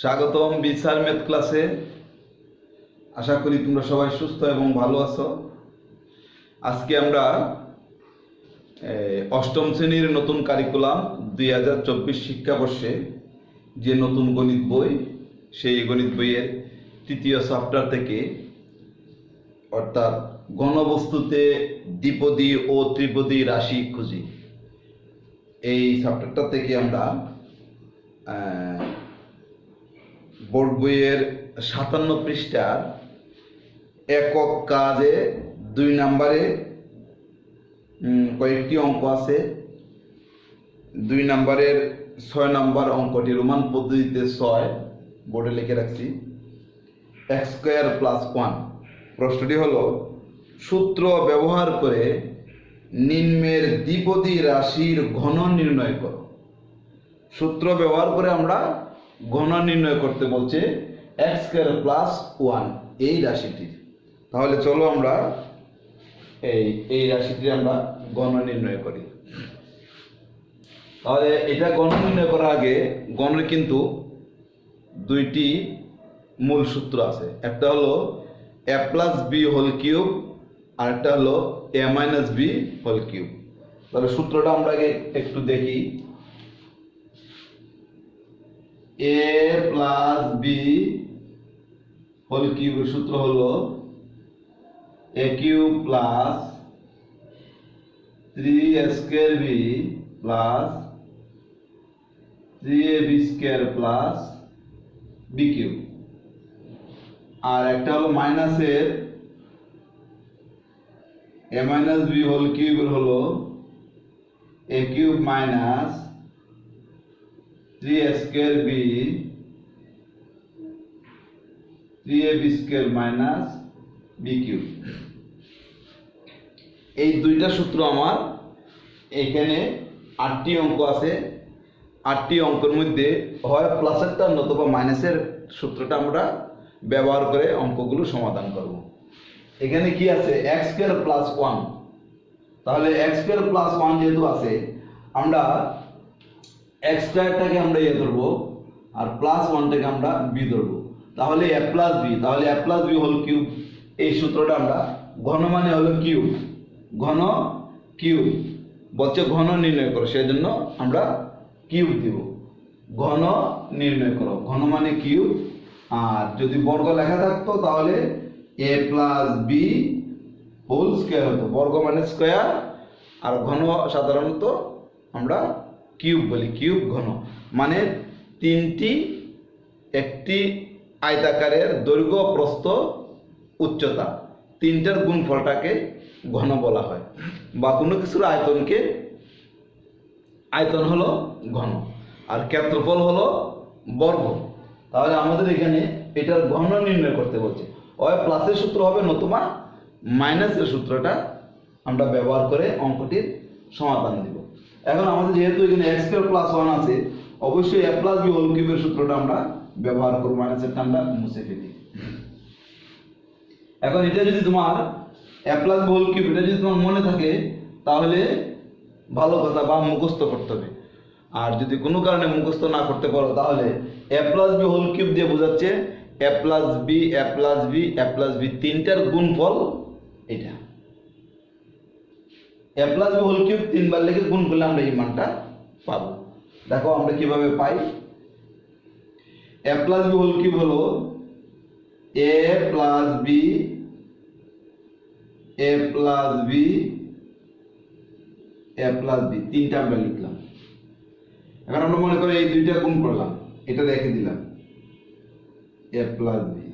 স্বাগতম বিশাল ম্যাথ ক্লাসে। আশা করি তোমরা সবাই সুস্থ এবং ভালো আছো। আজকে আমরা অষ্টম শ্রেণির নতুন কারিকুলাম দুই হাজার চব্বিশ শিক্ষাবর্ষে যে নতুন গণিত বই, সেই গণিত বইয়ের তৃতীয় চ্যাপ্টার থেকে, অর্থাৎ ঘনবস্তুতে দ্বিপদী ও ত্রিপদী রাশি খুঁজি। এই চ্যাপ্টারটা থেকে আমরা বোর্ড বইয়ের সাতান্ন পৃষ্ঠার একক কাজে দুই নম্বরে কয়েকটি অঙ্ক আছে। দুই নম্বরের ছয় নম্বর অঙ্কটি রোমান পদ্ধতিতে ছয়, বোর্ডে লিখে রাখছি, এক্স স্কোয়ার প্লাস ওয়ান। প্রশ্নটি হলো, সূত্র ব্যবহার করে নিম্নের দ্বিপদী রাশির ঘন নির্ণয় করো। সূত্র ব্যবহার করে আমরা ঘন নির্ণয় করতে বলছে এক্স স্কোয়ার প্লাস ওয়ান এই রাশিটি তাহলে চলো আমরা এই এই রাশিটি আমরা গণ নির্ণয় করি। তাহলে এটা গণ নির্ণয় করার আগে গণের কিন্তু দুইটি মূল সূত্র আছে। একটা হলো A plus B whole cube আর একটা হলো A minus B whole cube তাহলে সূত্রটা আমরা আগে একটু দেখি। এ প্লাস বি হোল কিউবের সূত্র হলো A cube plus three square B plus three A B square plus B cube আর একটা হলো মাইনাসের এ মাইনাস বি হোল কিউবের হলো A cube minus three square B three A B square minus B cube এই দুইটা সূত্র আমার, এখানে আটটি অঙ্ক আছে। আটটি অঙ্কের মধ্যে হয় প্লাসেরটা নতুবা মাইনাসের সূত্রটা আমরা ব্যবহার করে অঙ্কগুলো সমাধান করব। এখানে কি আছে? এক্স স্কোয়ার প্লাস ওয়ান তাহলে এক্স স্কোয়ার প্লাস ওয়ান যেহেতু আছে, আমরা এক্স স্কোয়ারটাকে আমরা ইয়ে ধরবো আর প্লাস ওয়ানটাকে আমরা বি ধরবো। তাহলে এ প্লাস বি তাহলে A plus B whole cube এই সূত্রটা আমরা ঘন মানে হলো কিউব ঘন কিউব বলছে ঘন নির্ণয় করো সেই জন্য আমরা কিউব দিব। ঘন নির্ণয় করো, ঘন মানে কিউব আর যদি বর্গ লেখা থাকতো তাহলে A plus B whole square হতো, বর্গ মানে স্কোয়ার আর ঘন সাধারণত আমরা কিউব বলি, কিউব ঘন। মানে তিনটি, একটি আয়তাকারের দৈর্ঘ্য, প্রস্থ, উচ্চতা। তিনটার গুণফলটাকে ঘন বলা হয়। বা কোনো কিছুর আয়তনকে, আয়তন হলো ঘন। আর ক্ষেত্রফল হলো বর্গ। তাহলে আমাদের এখানে এটার ঘন নির্ণয় করতে বলছে। হয় প্লাসের সূত্র হবে নতুবা মাইনাসের সূত্রটা আমরা ব্যবহার করে অঙ্কটির সমাধান দিব। এখন আমাদের যেহেতু এখানে এক্স স্কোয়ার প্লাস ওয়ান আছে, অবশ্যই এ প্লাস বি হোল কিউবের সূত্রটা আমরা ব্যবহার করব মাইনাসেরটা আমরা মুছে ফেলি। এখন এটা যদি তোমার A plus B whole cube এটা যদি তোমার মনে থাকে, তাহলে ভালো কথা বা মুখস্থ করতে হবে। আর যদি কোনো কারণে মুখস্থ না করতে পারো, তাহলে A plus B whole cube দিয়ে বোঝাচ্ছে A plus B A plus B A plus B তিনটার গুণফল এটা। A plus B whole cube তিনবার লেগে গুণ করলে আমরা এই মানটা পাবো দেখো আমরা কীভাবে পাই A plus B whole cube হলো A plus B A plus B A plus B তিনটা আমরা লিখলাম এখন আমরা মনে করি এই দুইটা গুণ করলাম এটা রেখে দিলাম এ প্লাস বি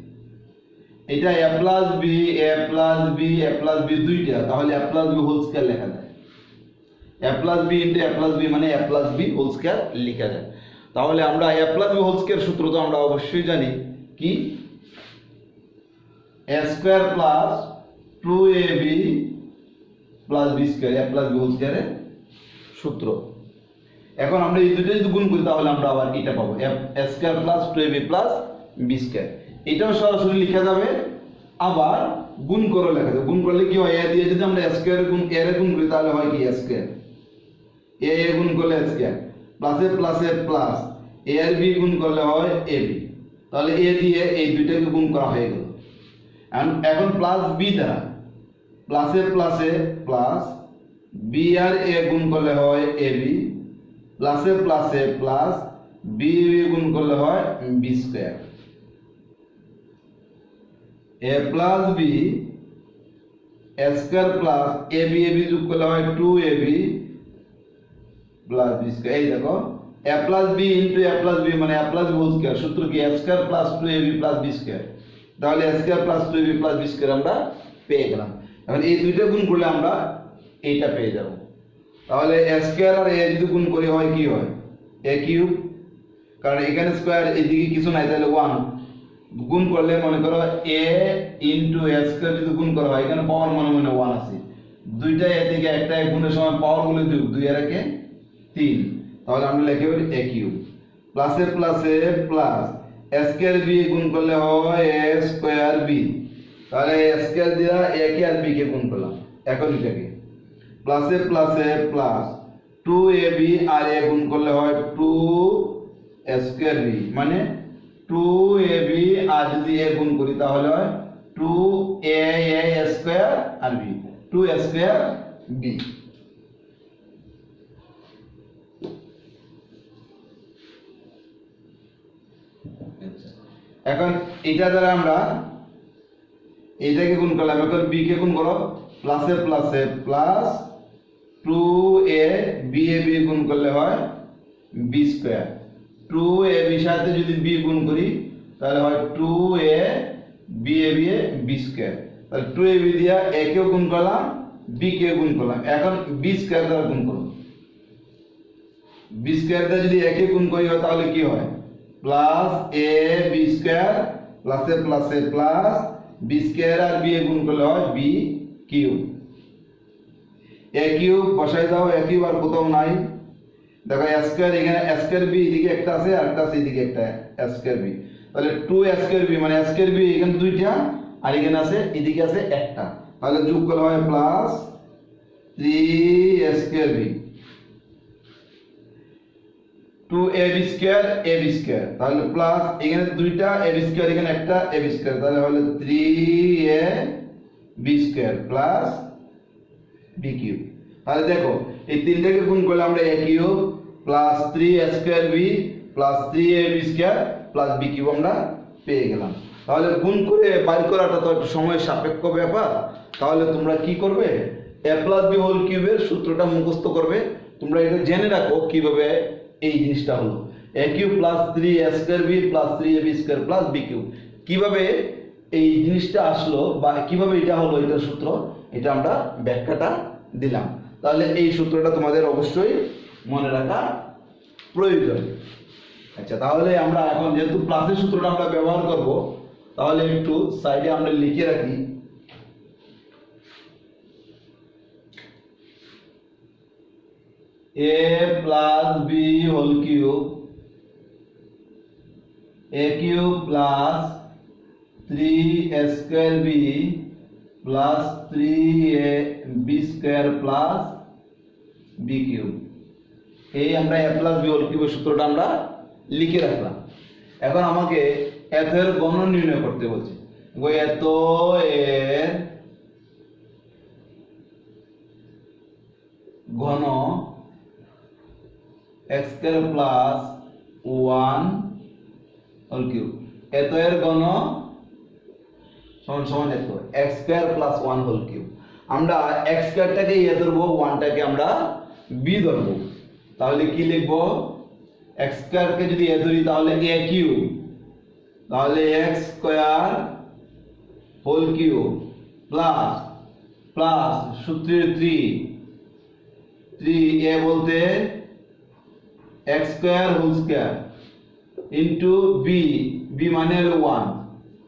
এটা A plus B A plus B A plus B দুইটা তাহলে A plus B whole square লেখা যায় A plus B into A plus B মানে A plus B whole square লেখা যায় তাহলে আমরা A plus B whole square সূত্র তো আমরা অবশ্যই জানি। কি? A square plus two A B plus B square A plus B whole স্কয়ারের সূত্র। এখন আমরা এই দুটো যদি গুণ করি, তাহলে আমরা আবার এটা পাবো। A square plus two A B plus B square এটাও সরাসরি লেখা যাবে, আবার গুণ করে লেখা যাবে। গুণ করলে কি হয়? এ দিয়ে যদি আমরা স্কয়ার গুণ এর গুণ করি, তাহলে হয় কি স্কয়ার এ এ গুণ করলে স্কয়ার প্লাসে প্লাসে প্লাস এ আর বি গুণ করলে হয় এ বি তাহলে এ দিয়ে এই দুইটাকে গুণ করা হয়ে গেল। এখন- প্লাস বি দ্বারা প্লাসে প্লাসে প্লাস বি আর এ গুণ করলে হয় এ বি প্লাসে প্লাসে প্লাস বি গুণ করলে হয় B square A plus B square plus A B A B যোগ করলে হয় two A B plus B square এই দেখো A plus B into A plus B মানে এ প্লাস হোল স্কোয়ার সূত্র কি? A square plus two A B plus B square তাহলে A square plus two A B plus B square আমরা পেয়ে গেলাম। এখন এই দুইটা গুণ করলে আমরা এইটা পেয়ে যাব। তাহলে এ স্কোয়ার আর এ যদি গুণ করি হয়, কি হয়? এ কিউব কারণ এখানে স্কোয়ার এদিকে কিছু নাই, তাহলে ওয়ান গুণ করলে মনে করো এ ইন্টু এ স্কোয়ার যদি গুণ করা হয়, এখানে পাওয়ার মনে মনে ওয়ান আছে। দুইটা এ থেকে একটা গুণের সময় পাওয়ারগুলো যোগ দুই আর একে তিন। তাহলে আমরা লিখে বলি এ কিউব প্লাসে প্লাসে প্লাস এ স্কোয়ার বি গুণ করলে হয় এ স্কোয়ার বি তাহলে এ স্কোয়ার দিয়া এ কে আর বি কে গুণ করলাম। এখন এটাকে। প্লাসে প্লাসে প্লাস টু এ বি আর এ গুণ করলে হয় টু স্কোয়ার বি মানে টু এ বি আর যদি এ গুণ করি তাহলে হয় টু এ স্কোয়ার আর বি টু স্কোয়ার বি এখন এটা দ্বারা আমরা এইটাকে গুণ করলাম। এখন বি কে গুণ করো প্লাসে প্লাসে plus two A B A B গুণ করলে হয় B square two A B সাথে যদি বি গুণ করি, তাহলে হয় two A B A B A B square তাহলে টু এ বি দিয়া এ কেও গুণ করলাম বি কে গুণ করলাম। এখন বি স্কোয়ার দ্বারা গুণ করো। বি স্কোয়ার দ্বারা যদি একে গুণ করি হয় তাহলে কি হয়? প্লাস এ, বি স্কোয়ার প্লাসে প্লাসে প্লাস বি স্কোয়ার আর বি এ গুণ করলে হয় বি কিউব। এ কিউব, বসাই দাও, এ কিউব আর কোথাও নাই। দেখো স্কোয়ার এখানে স্কোয়ার বি এদিকে একটা আছে, আর একটা আছে এদিকে একটা স্কোয়ার বি। তাহলে টু স্কোয়ার বি মানে স্কোয়ার বি এখানে দুইটা, আর এখানে আছে, এদিকে আছে একটা। তাহলে যোগ করলে হয় plus three square B. Two A B square A B square তাহলে প্লাস এখানে দুইটা এ বি স্কোয়ার এখানে একটা এ বি স্কোয়ার তাহলে হলো three A B square plus B cube তাহলে দেখো, এই তিনটাকে গুণ করলে আমরা A cube plus three A square B plus three A B square plus B cube আমরা পেয়ে গেলাম। তাহলে গুণ করে বাইর করাটা তো একটা সময় সাপেক্ষ ব্যাপার। তাহলে তোমরা কি করবে? এ প্লাস বি হোল কিউবের সূত্রটা মুখস্থ করবে। তোমরা এটা জেনে রাখো কীভাবে এই জিনিসটা হলো। A cube plus three A square B plus three A B square plus B cube কীভাবে এই জিনিসটা আসলো বা কীভাবে এটা হলো এটার সূত্র, এটা আমরা ব্যাখ্যাটা দিলাম। তাহলে এই সূত্রটা তোমাদের অবশ্যই মনে রাখা প্রয়োজন। আচ্ছা তাহলে আমরা এখন যেহেতু প্লাসের সূত্রটা আমরা ব্যবহার করব, তাহলে একটু সাইডে আমরা লিখে রাখি। Plus B whole cube A cube plus three A square B plus three A B square plus B cube এই আমরা এ প্লাস বি হোল কিউবের সূত্রটা আমরা লিখে রাখলাম। এখন আমাকে এত এর গণ নির্ণয় করতে বলছে। এত এর ঘন X square plus one whole cube. এত এর ঘন সমান সমান এত। X square plus one whole cube. আমরা এক্স স্কোয়ারটাকে ইয়ে ধরবো, ওয়ানটাকে আমরা বি ধরবো। তাহলে কি লিখব? এক্স স্কোয়ারকে যদি এ ধরি, তাহলে এ কিউব? তাহলে X square whole cube plus plus সূত্রের থ্রি থ্রি এ বলতে X square whole square into B B মানে হলো one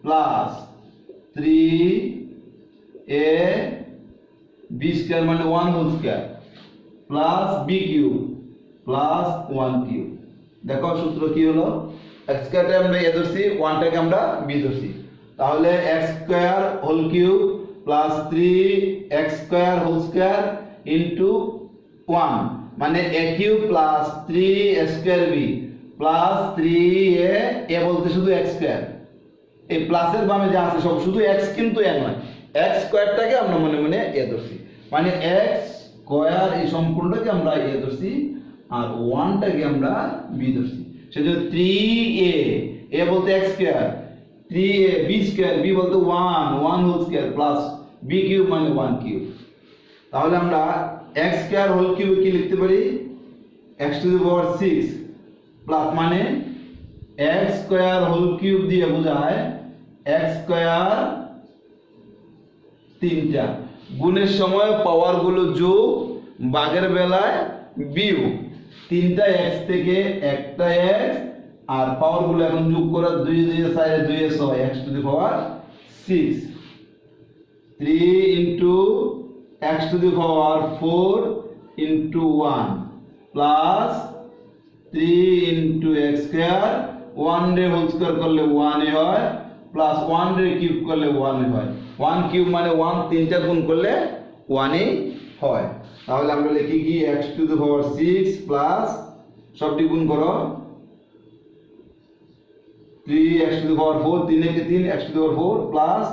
plus three A B square মানে one whole square plus B cube plus one cube দেখো সূত্র কি হলো? এক্স স্কোয়ারটা আমরা এ ধরছি ওয়ানটাকে আমরা বি ধরছি। তাহলে X square whole cube plus three X square whole square into one মানে A cube plus three square B plus three A A বলতে শুধু এক্স স্কোয়ার এই প্লাসের বামে যা আছে সব শুধু এক্স কিন্তু এ নয়। এক্স স্কোয়ারটাকে আমরা মনে মনে এ ধরছি। মানে এক্স স্কোয়ার এই সম্পূর্ণটাকে আমরা এ ধরছি আর ওয়ানটাকে আমরা বি ধরছি। সেজন্য থ্রি এ এ বলতে X square three A B square B বলতে one one whole square plus B cube মানে ওয়ান কিউব তাহলে আমরা এক্স স্কোয়ার হোল কিউবে কি লিখতে পারি? X to the power six plus মানে এক্স স্কোয়ার হোল কিউব দিয়ে বোঝায় এক্স স্কোয়ার তিনটা। গুণের সময় পাওয়ারগুলো যোগ বাগের বেলায় বিয়োগ। তিনটা এক্স থেকে একটা এক্স আর পাওয়ারগুলো এখন যোগ করা দুই দুই সাইডে দুই X to the power six three into X to the power four into one plus three into X square one রে হোল স্কোয়ার করলে ওয়ানই হয় প্লাস ওয়ান রে কিউব করলে ওয়ানই হয়। ওয়ান কিউব মানে ওয়ান তিনটা গুণ করলে ওয়ানই হয়। তাহলে আমরা লিখি কি? X to the power six plus সবটি গুণ করো। Three x to the power four তিন একে তিন x to the power four plus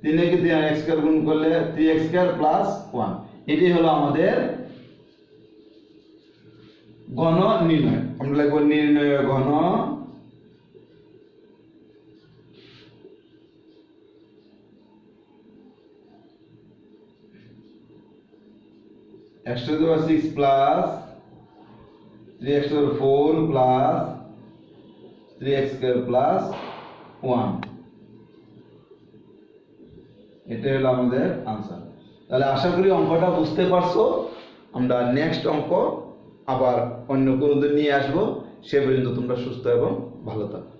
তিন একে তিন এক্স স্কোয়ার গুণ করলে three x square plus one এটি হলো আমাদের ঘন নির্ণয়। আমরা লিখব নির্ণয় ঘন power 6 plus 3x to the power 4 plus 3x square plus 1 এটাই হলো আমাদের আনসার তাহলে আশা করি অঙ্কটা বুঝতে পারছ। আমরা নেক্সট অঙ্ক আবার অন্য কোনো দিন নিয়ে আসব। সে পর্যন্ত তোমরা সুস্থ এবং ভালো থাকো।